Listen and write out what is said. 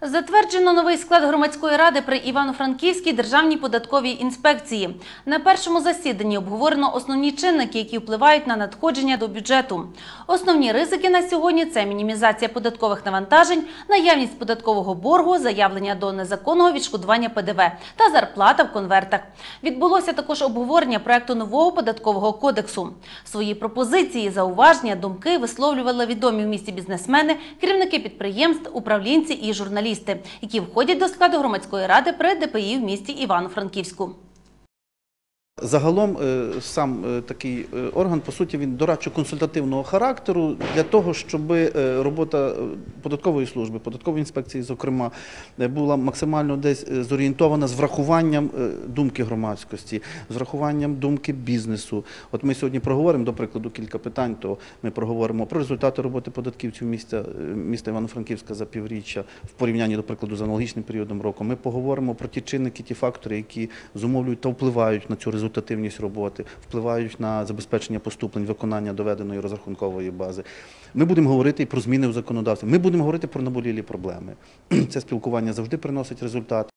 Затверджено новий склад громадської ради при Івано-Франківській державній податковій інспекції. На першому засіданні обговорено основні чинники, які впливають на надходження до бюджету. Основні ризики на сьогодні це мінімізація податкових навантажень, наявність податкового боргу, заявлення до незаконного відшкодування ПДВ та зарплата в конвертах. Відбулося також обговорення проекту нового податкового кодексу. Свої пропозиції, зауваження, думки висловлювали відомі в місті бізнесмени, керівники підприємств, управлінці і журналісти, які входять до складу громадської ради при ДПІ в місті Івано-Франківську. Загалом е, сам е, такий е, орган, по суті, він дорадчо-консультативного характеру для того, щоб робота податкової служби, податкової інспекції, зокрема, була максимально десь зорієнтована з врахуванням думки громадськості, з врахуванням думки бізнесу. От ми сьогодні проговоримо, до прикладу, кілька питань, то ми проговоримо про результати роботи податківців міста, міста Івано-Франківська за півріччя в порівнянні, до прикладу, з аналогічним періодом року. Ми поговоримо про ті чинники, ті фактори, які зумовлюють та впливають на цю результативність роботи, впливають на забезпечення поступлень, виконання доведеної розрахункової бази. Ми будемо говорити і про зміни в законодавстві. Ми будемо говорити про наболілі проблеми. Це спілкування завжди приносить результат.